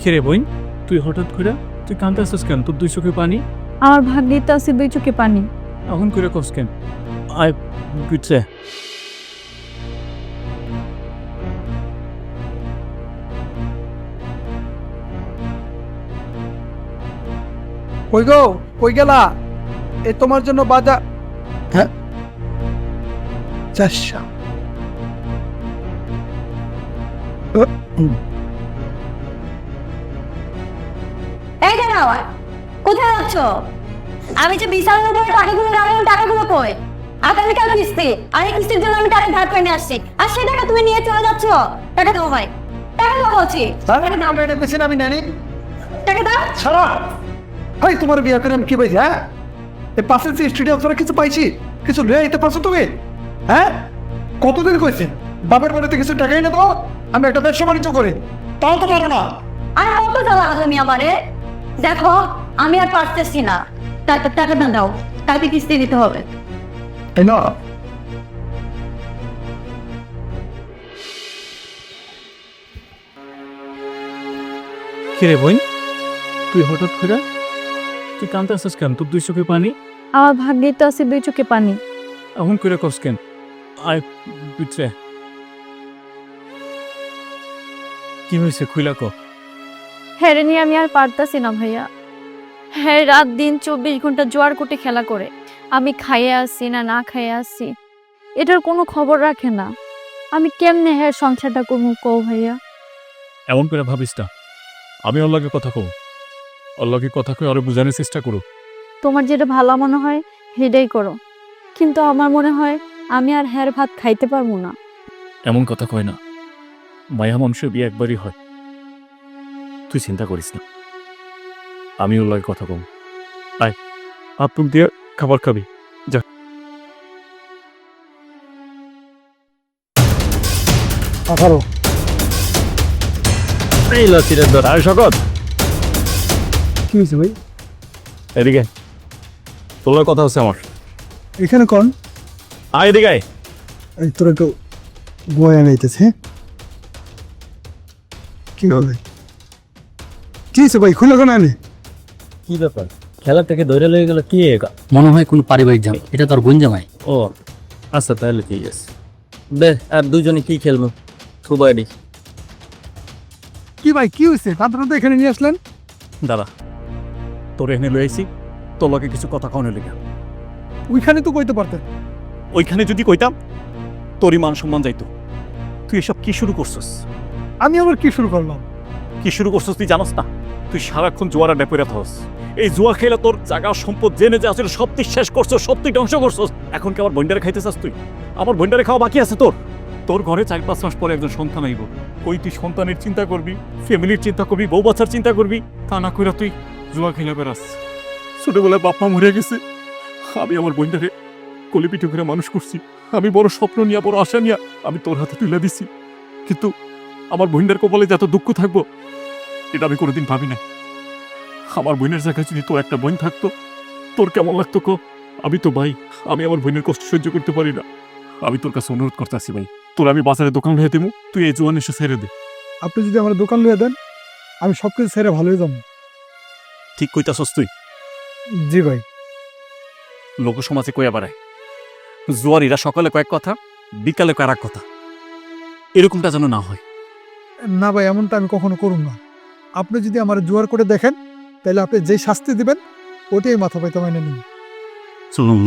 খেরে বইন তুই হঠাৎ করে তুই কান্দতে আসছিস কেন? তোর দুই চোখে পানি? আমার ভাগ্যে তো আছে দুই চোখে পানি। এখন করে কস কেন? আয় বুঝছে কই গো কই গেলা? এ তোমার জন্য বাজার হ্যাঁ? চারশা এই দাঁড়াও কোথায় যাচ্ছ? আমি যে বিশালের উপরে টাকাগুলো রাখলাম টাকাগুলো কই? আগামীকাল কিস্তি? আর এই কিস্তির জন্য আমি টাকা ধার করে নিয়ে আসছি। আর সেই টাকা তুমি নিয়ে চলে যাচ্ছ? টাকা দাও ভাই। টাকা দাও বলছি। আমি টাকা দাও। সারা ভাই তোমার বিয়ে করে আমি কি পাইছি হ্যাঁ? এই পাশের যে স্টুডিয়াম তোরা কিছু পাইছি কিছু লয়ে যেতে পারছ তুমি? হ্যাঁ? কতদিন কইছে? বাপের বাড়িতে কিছু টাকাই না তো? আমি একটা ব্যবসা বাণিজ্য করি। তাও তো পারো না। আর কত জ্বালা তুমি আমারে? দেখো আমি আর পারতেছি না। টাকা টাকাটা দাও তাকে কিস্তি দিতে হবে। এই না খেরে বইন তুই হঠাৎ করে? তুই কান্দতে আসছিস কেন? তোর দুই চোখে পানি? আমার ভাগ্যে তো আছে দুই চোখে পানি। এখন করে কস কেন? আয় বুঝছে কি হয়েছে? খুইলা ক। হ্যাঁ রে নিয়ে আমি আর পারতাছি না ভাইয়া। হ্যাঁ রাত দিন চব্বিশ ঘণ্টা জোয়ার কোটে খেলা করে। আমি খাইয়ে আসছি না না খাইয়ে আসছি। এটার কোনো খবর রাখে না। আমি কেমনে হ্যাঁ সংসারটা করব কও ভাইয়া। এমন করে ভাবিস না। আমি লগে কথা ওর লগে কথা কই আরও বোঝানোর চেষ্টা করো। তোমার যেটা ভালো মনে হয় সেটাই করো। কিন্তু আমার মনে হয় আমি আর হ্যার ভাত খাইতে পারব না। এমন কথা কয় না। মায়া মানুষের বিয়ে একবারই হয়। তুই চিন্তা করিস না। আমি ওর লগে কথা কম। আয় মুখ দিয়ে খাবার খাবি। যা। আঠারো। এই লসিরের দর আর শকত। কি হয়েছে ভাই? এদিকে তোর লগে কথা হচ্ছে আমার। এখানে কোন? আয় এদিকে আয়। তোর একটু গোয়া নাইতেছে কি হবে কি হয়েছে ভাই? খুলে কোন আনে কি ব্যাপার? খেলা থেকে ধরে লেগে গেল কি মনে হয় কোনো পারিবারিক জামাই এটা তোর বোন জামাই ও আচ্ছা তাহলে ঠিক আছে। বে আর দুজনে কি খেলব? খুবাইডি কি ভাই কি হয়েছে কাঁদতে এখানে নিয়ে আসলেন। দাদা তোর এখানে লই আইছি। তোর লগে কিছু কথা কনের লেগে। ওইখানে তো কইতে পারতেন। ওইখানে যদি কইতাম তোরই মান সম্মান যাইতো। তুই এসব কি শুরু করছস? আমি আবার কি শুরু করলাম? কি শুরু করছস তুই জানোস না? তুই সারাক্ষণ জোয়ারা ডেপরে থাকস। এই জুয়া খেলে তোর জায়গা সম্পদ জেনে যে আসলে সব তুই শেষ করছস সব ধ্বংস করছস। এখন কি আমার বন্ডারে খাইতে চাস তুই? আমার বন্ডারে খাওয়া বাকি আছে তোর? তোর ঘরে চার পাঁচ মাস পরে একজন সন্তান আইব। কই তুই সন্তানের চিন্তা করবি, ফ্যামিলির চিন্তা করবি, বউ বাচ্চার চিন্তা করবি, তা না কইরা তুই জুয়া খেলে বেড়াস। ছোটবেলায় বাপ মরে গেছে। আমি আমার বন্ডারে কলিপিঠে করে মানুষ করছি। আমি বড় স্বপ্ন নিয়ে, বড় আশা নিয়ে আমি তোর হাতে তুলে দিছি। কিন্তু আমার বোনদের কপালে যে এত দুঃখ থাকব এটা আমি কোনোদিন ভাবি না আমার বোনের জায়গায় যদি তোর একটা বোন থাকতো তোর কেমন লাগতো কো? আমি তো ভাই আমি আমার বোনের কষ্ট সহ্য করতে পারি না। আমি তোর কাছে অনুরোধ করতেছি ভাই তোর আমি বাজারে দোকান হয়ে দেবো তুই এই জোয়ান এসে ছেড়ে দে। আপনি যদি আমার দোকান লিয়ে দেন আমি সব কিছু ছেড়ে ভালোই যাব। ঠিক কইতাছস তুই। জি ভাই। লোক সমাজে কইয়া বেড়ায়। জোয়ারিরা সকালে কয়েক কথা বিকালে কয়েক কথা। এরকমটা যেন না হয়। না ভাই এমনটা আমি কখনো করুন না। আপনি যদি আমার জোয়ার করে দেখেন তাহলে আপনি যেই শাস্তি দিবেন ওটাই মাথা পাইতে মানে নিন চলুন